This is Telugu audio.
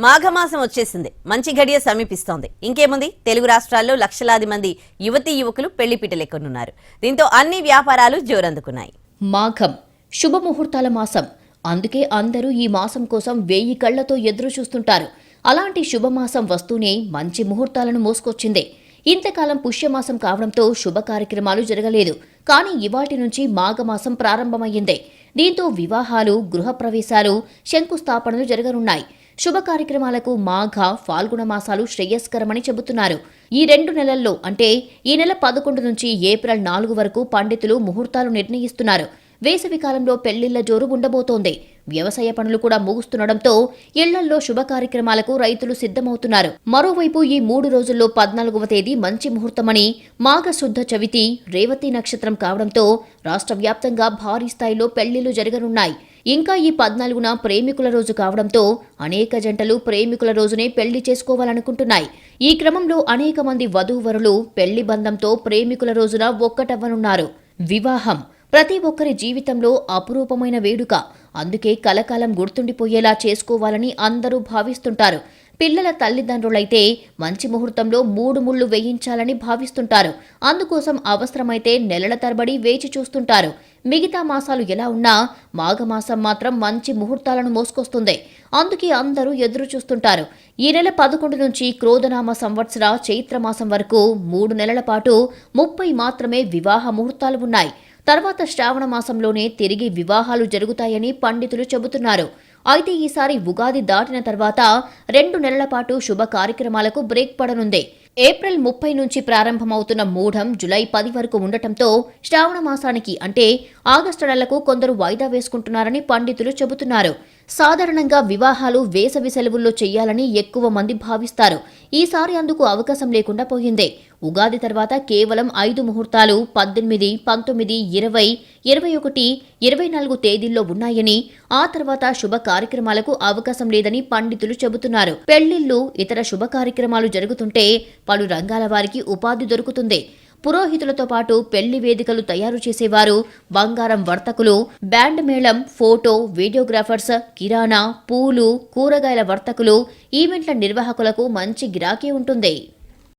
మాఘమాసం వచ్చేసింది. మంచి గడియ సమీపిస్తోంది. ఇంకేముంది? తెలుగు రాష్ట్రాల్లో లక్షలాది మంది యువతీ యువకులు పెళ్ళిపీటలెక్కనున్నారు దీంతో అన్ని వ్యాపారాలు జోరందుకున్నాయి. మాఘం శుభముహూర్తాల మాసం. అందుకే అందరూ ఈ మాసం కోసం వేయి కళ్ళతో ఎదురు చూస్తుంటారు. అలాంటి శుభమాసం వస్తూనే మంచి ముహూర్తాలను మోసుకొచ్చింది. ఇంతకాలం పుష్యమాసం కావడంతో శుభ కార్యక్రమాలు జరగలేదు. కానీ ఇవాటి నుంచి మాఘమాసం ప్రారంభమయ్యింది. దీంతో వివాహాలు గృహప్రవేశాలు శంకుస్థాపనలు జరగనున్నాయి. శుభ కార్యక్రమాలకు మాఘ ఫాల్గుణ మాసాలు శ్రేయస్కరమని చెబుతున్నారు. ఈ రెండు నెలల్లో అంటే ఈ నెల పదకొండు నుంచి ఏప్రిల్ నాలుగు వరకు పండితులు ముహూర్తాలు నిర్ణయిస్తున్నారు. వేసవి కాలంలో పెళ్ళిళ్ళ జోరు ఉండబోతోంది. వ్యవసాయ పనులు కూడా ముగుస్తుండటంతో ఇళ్ళల్లో శుభ కార్యక్రమాలకు రైతులు సిద్ధమవుతున్నారు. మరోవైపు ఈ మూడు రోజుల్లో పద్నాలుగవ తేదీ మంచి ముహూర్తమని మాఘశుద్ధ చవితి రేవతి నక్షత్రం కావడంతో రాష్ట్ర వ్యాప్తంగా భారీ స్థాయిలో పెళ్ళిళ్ళు జరగనున్నాయి. ఇంకా ఈ పద్నాలుగున ప్రేమికుల రోజు కావడంతో అనేక జంటలు ప్రేమికుల రోజునే పెళ్ళి చేసుకోవాలనుకుంటున్నాయి. ఈ క్రమంలో అనేక మంది వధూవరులు పెళ్ళి బంధంతో ప్రేమికుల రోజున ఒక్కటవ్వనున్నారు. వివాహం ప్రతి ఒక్కరి జీవితంలో అపురూపమైన వేడుక. అందుకే కలకాలం గుర్తుండిపోయేలా చేసుకోవాలని అందరూ భావిస్తుంటారు. పిల్లల తల్లిదండ్రులైతే మంచి ముహూర్తంలో మూడు ముళ్ళు వేయించాలని భావిస్తుంటారు. అందుకోసం అవసరమైతే నెలల తరబడి వేచి చూస్తుంటారు. మిగతా మాసాలు ఎలా ఉన్నా మాఘమాసం మాత్రం మంచి ముహూర్తాలను మోసుకొస్తుంది. అందుకే అందరూ ఎదురు చూస్తుంటారు. ఈ నెల పదకొండు నుంచి క్రోధనామ సంవత్సర చైత్రమాసం వరకు మూడు నెలల పాటు ముప్పై మాత్రమే వివాహ ముహూర్తాలు ఉన్నాయి. తర్వాత శ్రావణ మాసంలోనే తిరిగి వివాహాలు జరుగుతాయని పండితులు చెబుతున్నారు. అయితే ఈసారి ఉగాది దాటిన తర్వాత రెండు నెలల పాటు శుభ కార్యక్రమాలకు బ్రేక్ పడనుంది. ఏప్రిల్ ముప్పై నుంచి ప్రారంభమవుతున్న మూఢం జులై పది వరకు ఉండటంతో శ్రావణ మాసానికి అంటే ఆగస్టు నెలకు కొందరు వాయిదా వేసుకుంటున్నారని పండితులు చెబుతున్నారు. సాధారణంగా వివాహాలు వేసవి సెలవుల్లో చేయాలని ఎక్కువ మంది భావిస్తారు. ఈసారి అందుకు అవకాశం లేకుండా పోయింది. ఉగాది తర్వాత కేవలం ఐదు ముహూర్తాలు పద్దెనిమిది పంతొమ్మిది ఇరవై ఇరవై ఒకటి ఇరవై నాలుగు తేదీల్లో ఉన్నాయని ఆ తర్వాత శుభ కార్యక్రమాలకు అవకాశం లేదని పండితులు చెబుతున్నారు. పెళ్ళిళ్ళు ఇతర శుభ కార్యక్రమాలు జరుగుతుంటే పలు రంగాల వారికి ఉపాధి దొరుకుతుంది. పురోహితులతో పాటు పెళ్ళి వేదికలు తయారు చేసేవారు. బంగారం వర్తకులు బ్యాండ్ మేళం ఫోటో వీడియోగ్రాఫర్స్ కిరాణా పూలు కూరగాయల వర్తకులు ఈవెంట్ల నిర్వాహకులకు మంచి గిరాకీ ఉంటుంది.